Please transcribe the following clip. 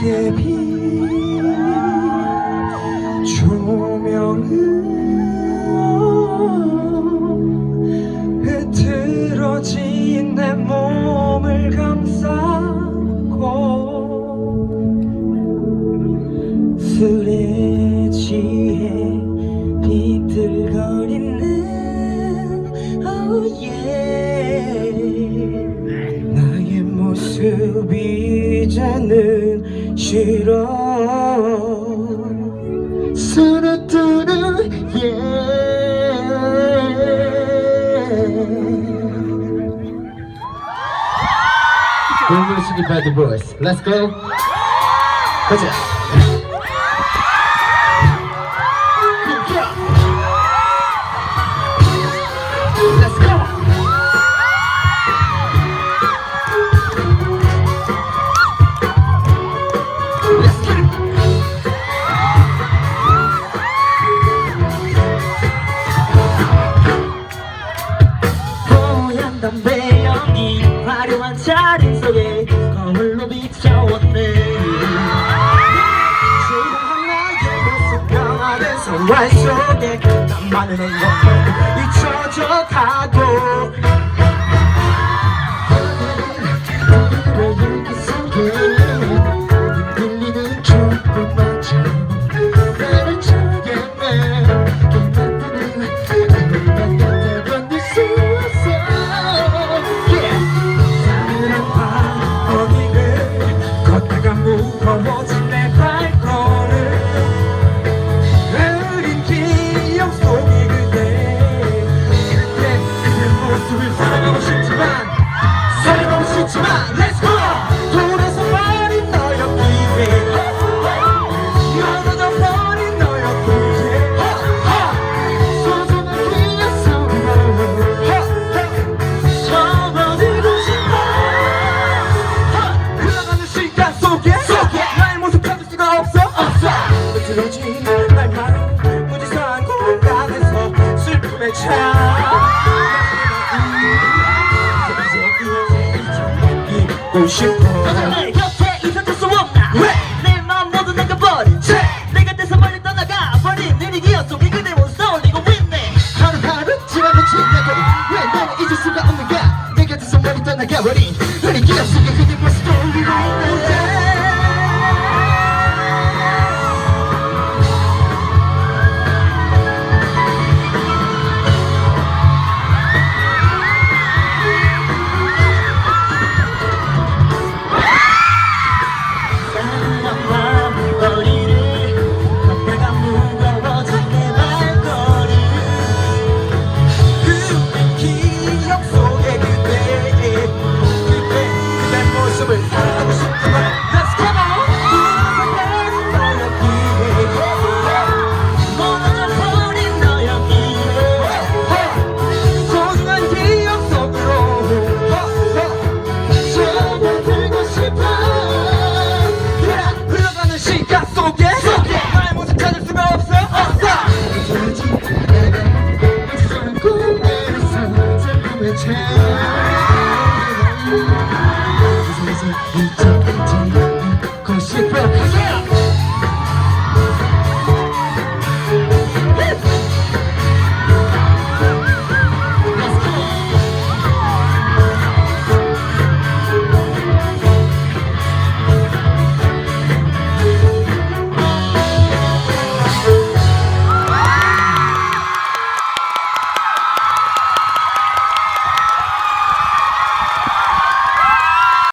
안개비 조명은 흐트러진 내 몸을 감싸고 취해 비틀거리는 oh yeah 싫어 스르뜨는 yeah We're listening by the voice. Let's go. 가자. 연기 화려한 차림 속에 거울로 비춰왔네. 조용한 나의 모습 변화된 생활 속에 나만은 온몸 잊혀져 가고 슬픔에 차 잊고 싶어 내 곁에 있어줄 수 없나? 왜? 내 마음 모두 나가버린 채내 곁에서 멀리 떠나가 버린 기억 속에 그대 모습 떠올리고 있네? 하루하루 지나고 지나버린 왜 나를 잊을 수가